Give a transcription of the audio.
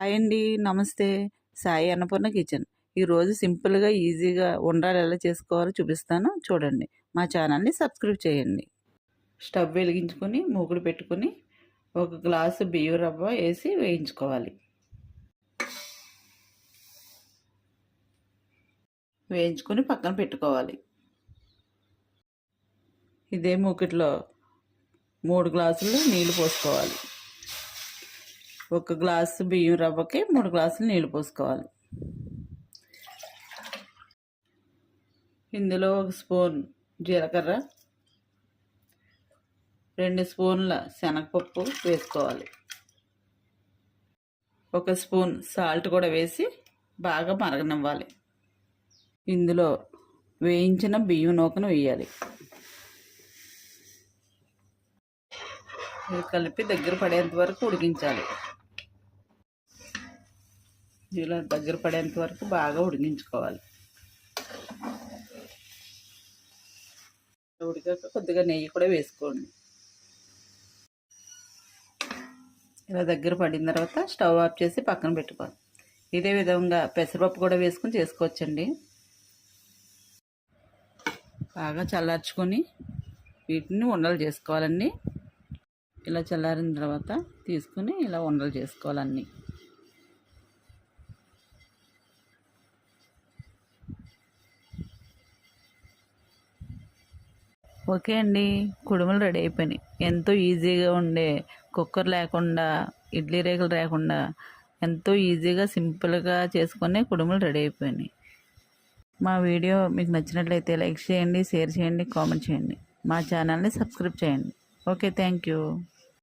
Hi అండి నమస్తే. Sai Annapurna kitchen. ఈరోజు సింపుల్గా ఈజీగా ఉండాలి ఎలా చేసుకోవాలో చూపిస్తాను. చూడండి. మా ఛానల్ని సబ్స్క్రైబ్ చేయండి. స్టవ్ వెలిగించుకొని మూకుడు పెట్టుకొని ఒక గ్లాసు బియ్యం రవ్వ వేసి వేయించుకోవాలి. వేయించుకొని పక్కన పెట్టుకోవాలి. ఇదే మూకిట్లో మూడు గ్లాసులు నీళ్ళు పోసుకోవాలి. ఒక గ్లాసు బియ్యం రవ్వకి మూడు గ్లాసులు నీళ్ళు పోసుకోవాలి. ఇందులో ఒక స్పూన్ జీలకర్ర రెండు స్పూన్ల శనగపప్పు వేసుకోవాలి. ఒక స్పూన్ సాల్ట్ కూడా వేసి బాగా మరగనివ్వాలి. ఇందులో వేయించిన బియ్యం నూకను వేయాలి. కలిపి దగ్గర పడేంత వరకు ఉడికించాలి. ఇలా దగ్గర పడేంత వరకు బాగా ఉడికించుకోవాలి. ఉడికాక కొద్దిగా నెయ్యి కూడా వేసుకోండి. ఇలా దగ్గర పడిన తర్వాత స్టవ్ ఆఫ్ చేసి పక్కన పెట్టుకోవాలి. ఇదే విధంగా పెసరపప్పు కూడా వేసుకొని చేసుకోవచ్చండి. బాగా చల్లార్చుకొని వీటిని ఉండలు చేసుకోవాలండి. ఇలా చల్లారిన తర్వాత తీసుకుని ఇలా ఉండలు చేసుకోవాలన్నీ. ఓకే అండి. కుడుములు రెడీ అయిపోయినాయి. ఎంతో ఈజీగా ఉండే కుక్కర్ లేకుండా ఇడ్లీ రేకులు లేకుండా ఎంతో ఈజీగా సింపుల్గా చేసుకునే కుడుములు రెడీ అయిపోయినాయి. మా వీడియో మీకు నచ్చినట్లయితే లైక్ చేయండి షేర్ చేయండి కామెంట్ చేయండి. మా ఛానల్ని సబ్స్క్రైబ్ చేయండి. Okay thank you.